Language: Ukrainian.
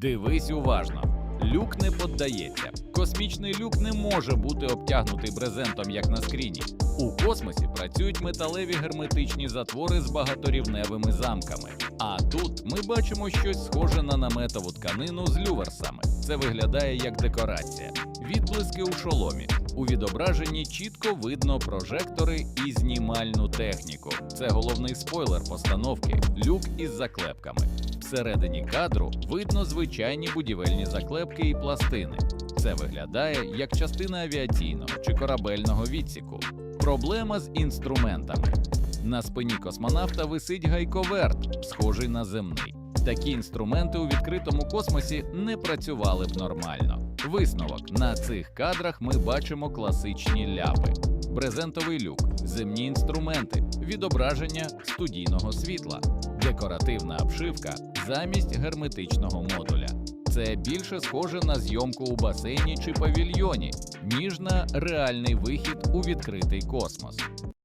Дивись уважно. Люк не поддається. Космічний люк не може бути обтягнутий брезентом, як на скріні. У космосі працюють металеві герметичні затвори з багаторівневими замками. А тут ми бачимо щось схоже на наметову тканину з люверсами. Це виглядає як декорація. Відблиски у шоломі. У відображенні чітко видно прожектори і знімальну техніку. Це головний спойлер постановки люк із заклепками. Всередині кадру видно звичайні будівельні заклепки і пластини. Це виглядає як частина авіаційного чи корабельного відсіку. Проблема з інструментами. На спині космонавта висить гайковерт, схожий на земний. Такі інструменти у відкритому космосі не працювали б нормально. Висновок на цих кадрах ми бачимо класичні ляпи, брезентовий люк, земні інструменти, відображення студійного світла, декоративна обшивка замість герметичного модуля. Це більше схоже на зйомку у басейні чи павільйоні, ніж на реальний вихід у відкритий космос.